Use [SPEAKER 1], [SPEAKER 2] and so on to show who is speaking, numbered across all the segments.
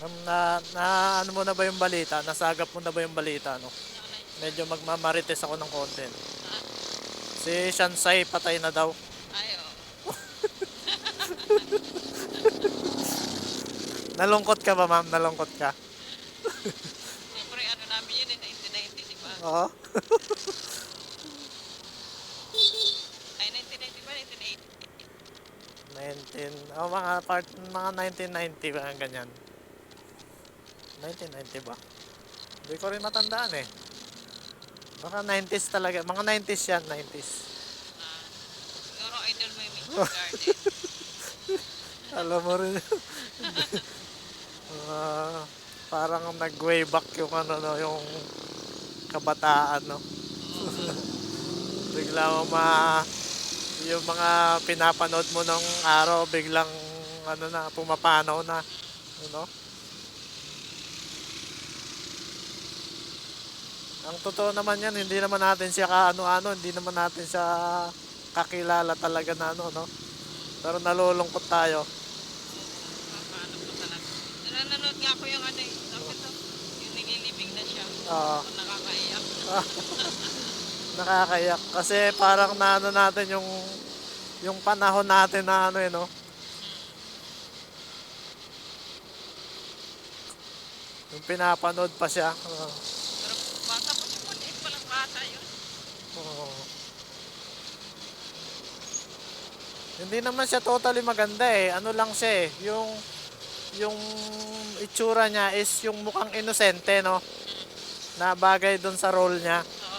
[SPEAKER 1] Na, na, na ano mo na ba yung balita? Nasagap mo na ba yung balita, no? Medyo magmamarites ako ng konti. Si Shansai patay na daw.
[SPEAKER 2] Ay, oh.
[SPEAKER 1] Nalungkot ka ba, ma'am? Nalungkot ka?
[SPEAKER 2] Siyempre, ano namin yun, eh, 1990, di ba?
[SPEAKER 1] Oo.
[SPEAKER 2] Ay, 1990 ba? 1980.
[SPEAKER 1] 19, oh, mga part, mga 1990 ba, ganyan. 1990 ba? Hindi ko rin matandaan eh. Baka 90s talaga. Mga 90s yan, 90s.
[SPEAKER 2] Ah, siguro idol mo yung Mitchell Garden.
[SPEAKER 1] Alam mo rin. Ah, parang nag-way back yung ano no, yung kabataan no. Bigla mo ma yung mga pinapanood mo ng araw biglang ano na pumapanaw na ano Ang totoo naman yan, hindi naman natin siya kaano-ano, hindi naman natin siya kakilala talaga na ano, no? Pero nalulungkot tayo.
[SPEAKER 2] Po talaga. Nanonood nga ako yung ano eh. Sabi to, yung nililibing na siya.
[SPEAKER 1] Oo.
[SPEAKER 2] Ako nakakaiyak.
[SPEAKER 1] nakakayak kasi parang naano natin yung yung panahon natin na ano eh no yung pinapanood pa siya Oo.
[SPEAKER 2] Pero bata po siya po, liit pa lang bata yun.
[SPEAKER 1] Oo. Hindi naman siya totally maganda eh ano lang siya eh yung yung itsura niya is yung mukhang inosente no na bagay doon sa role niya
[SPEAKER 2] Oo.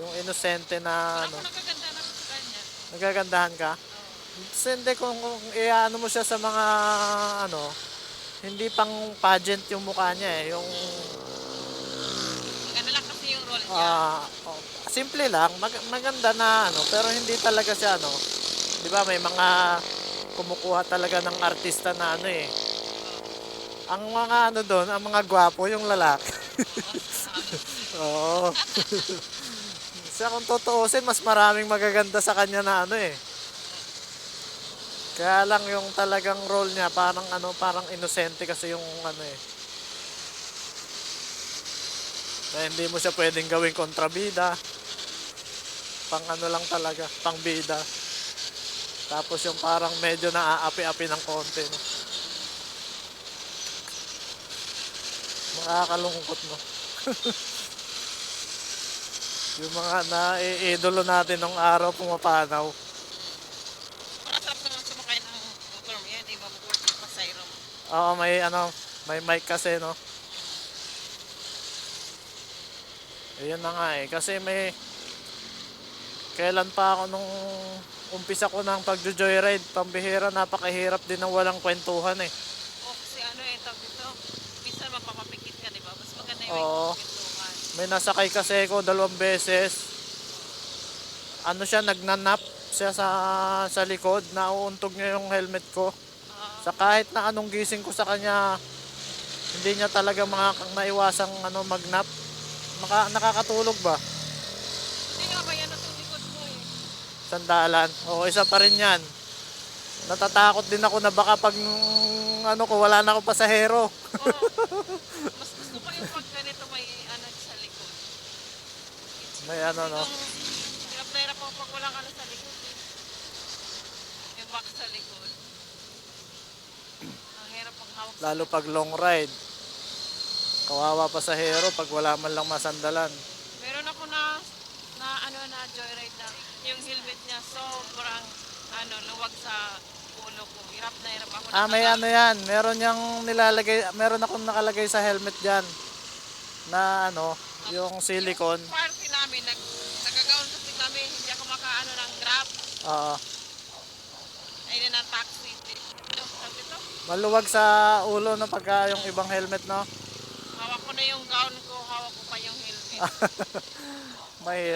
[SPEAKER 1] yung inosente na ano
[SPEAKER 2] ako nagaganda na sa kanya.
[SPEAKER 1] nagagandahan ka
[SPEAKER 2] Oo.
[SPEAKER 1] Kasi hindi kung, kung iano mo siya sa mga ano, hindi pang pageant yung mukha niya eh. Yung
[SPEAKER 2] Maganda lang kasi yung role niya.
[SPEAKER 1] ah, oh, simple lang, mag- maganda na ano, pero hindi talaga siya ano. 'Di ba may mga kumukuha talaga ng artista na ano eh. Ang mga ano doon, ang mga gwapo yung lalaki. Oo. Sa kung tutuusin, mas maraming magaganda sa kanya na ano eh. Kaya lang yung talagang role niya, parang ano, parang inosente kasi yung ano eh. Kaya hindi mo siya pwedeng gawing kontrabida. Pang ano lang talaga, pang bida. Tapos yung parang medyo naaapi-api ng konti. No? Makakalungkot no. yung mga naiidolo natin nung araw pumapanaw.
[SPEAKER 2] Para sarap naman sumakay ng motor mo yan. Di mabubuhat yung pasayro mo.
[SPEAKER 1] Oo, may ano, may mic kasi, no? Ayun na nga eh. Kasi may... Kailan pa ako nung umpisa ko ng pagjo-joyride, pambihira, napakahirap din ng walang kwentuhan eh.
[SPEAKER 2] O kasi ano eh, tawag dito. Minsan mapapapikit ka, di ba? Mas maganda yung
[SPEAKER 1] Oo.
[SPEAKER 2] may kwentuhan.
[SPEAKER 1] May nasakay kasi ako dalawang beses. Ano siya, nagnanap siya sa, sa likod, nauuntog niya yung helmet ko.
[SPEAKER 2] Ah,
[SPEAKER 1] Sa kahit na anong gising ko sa kanya, hindi niya talaga makakang maiwasang ano, magnap. Maka, nakakatulog ba?
[SPEAKER 2] Hindi nga ba yan ang likod mo eh.
[SPEAKER 1] Sandalan. Oo, isa pa rin yan. Natatakot din ako na baka pag mm, ano ko, wala na ako pasahero.
[SPEAKER 2] Oo. Mas gusto ko yung pag ganito may ano sa likod.
[SPEAKER 1] May ano, no?
[SPEAKER 2] Na hirap ako pag walang ano sa likod eh. Yung back sa likod. Ang hirap pag hawak
[SPEAKER 1] Lalo pag long ride. Kawawa pasahero pag wala man lang masandalan.
[SPEAKER 2] Meron ako na na ano na joyride na yung helmet niya sobrang ano luwag sa ulo ko. Hirap na hirap ako.
[SPEAKER 1] Ah, may ano yan. Meron yang nilalagay, meron akong nakalagay sa helmet dyan. Na ano, yung silicone.
[SPEAKER 2] Yung party namin, nag, nagagaon kasi kami, hindi ako makaano ng grab.
[SPEAKER 1] Oo.
[SPEAKER 2] Ayun na taxi. Ito, sabi to,
[SPEAKER 1] maluwag sa ulo no pagka yung ibang helmet no.
[SPEAKER 2] Yung gown ko, hawak ko pa yung helmet.
[SPEAKER 1] Mahirap.